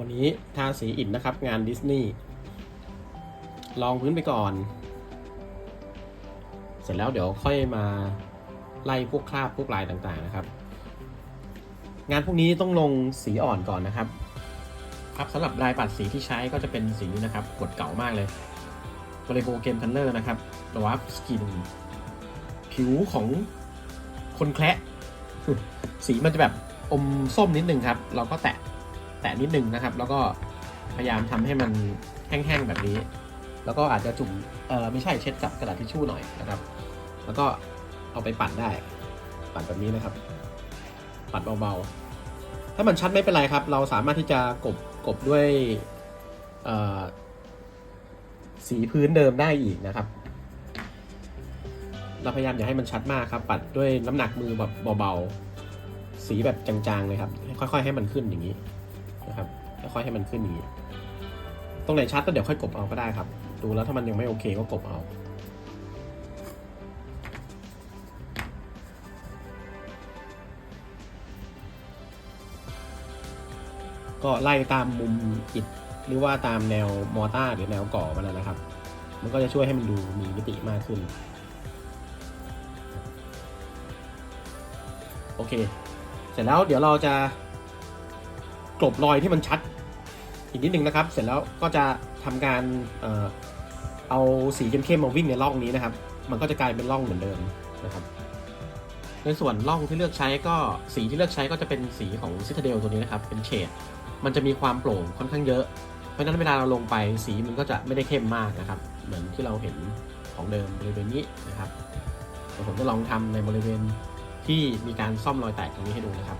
วันนี้ทาสีอิฐนะครับ งานดิสนีย์ลองพื้นไปก่อน เสร็จแล้วเดี๋ยวค่อยมาไล่พวกคราบพวกลายต่างๆนะครับ งานพวกนี้ต้องลงสีอ่อนก่อนนะครับ ครับสำหรับลายปัดสีที่ใช้ก็จะเป็นสีนี้นะครับบทเก่ามากเลย g r e g o Game Color นะครับ Dwarf Skin ผิวของคนแคระสีมันจะแบบอมส้มนิดนึงครับ เราก็แตะ แตะนิดนึงนะครับ แล้วก็พยายามทำให้มันแห้งๆแบบนี้ แล้วก็อาจจะจุ่มเออไม่ใช่เช็ดกับกระดาษทิชชู่หน่อยนะครับ แล้วก็เอาไปปัดได้ปัดแบบนี้นะครับ ปัดเบาๆ ถ้ามันชัดไม่เป็นไรครับ เราสามารถที่จะกบกบด้วยสีพื้นเดิมได้อีกนะครับ เราพยายามอย่าให้มันชัดมากครับ ปัดด้วยน้ำหนักมือแบบเบาๆ สีแบบจางๆเลยครับ ค่อยๆ ให้มันขึ้นอย่างนี้ นะครับค่อยให้มันขึ้นอย่างนี้ ตรงไหนชัดก็เดี๋ยวค่อยกบเอาก็ได้ครับ ดูแล้วถ้ามันยังไม่โอเคก็กบเอาก็ไล่ตามมุมอิฐหรือว่าตามแนวมอร์ตาร์หรือแนวก่อมันนะนะครับ มันก็จะช่วยให้มันดูมีมิติมากขึ้น โอเค เสร็จแล้วเดี๋ยวเราจะ กลบรอยที่มันชัด อีกนิดนึงนะครับ เสร็จแล้วก็จะทำการเออเอาสีเข้มๆมาวิ่งในร่องนี้นะครับ มันก็จะกลายเป็นร่องเหมือนเดิมนะครับ ในส่วนร่องที่เลือกใช้ก็สีที่เลือกใช้ก็จะเป็นสีของซิตาเดลตัวนี้นะครับ เป็นเฉด มันจะมีความโปร่งค่อนข้างเยอะ เพราะฉะนั้นเวลาเราลงไปสีมันก็จะไม่ได้เข้มมากนะครับ เหมือนที่เราเห็นของเดิมบริเวณนี้นะครับเดี๋ยวผมจะลองทำในบริเวณที่มีการซ่อมรอยแตกตรงนี้ให้ดูนะครับ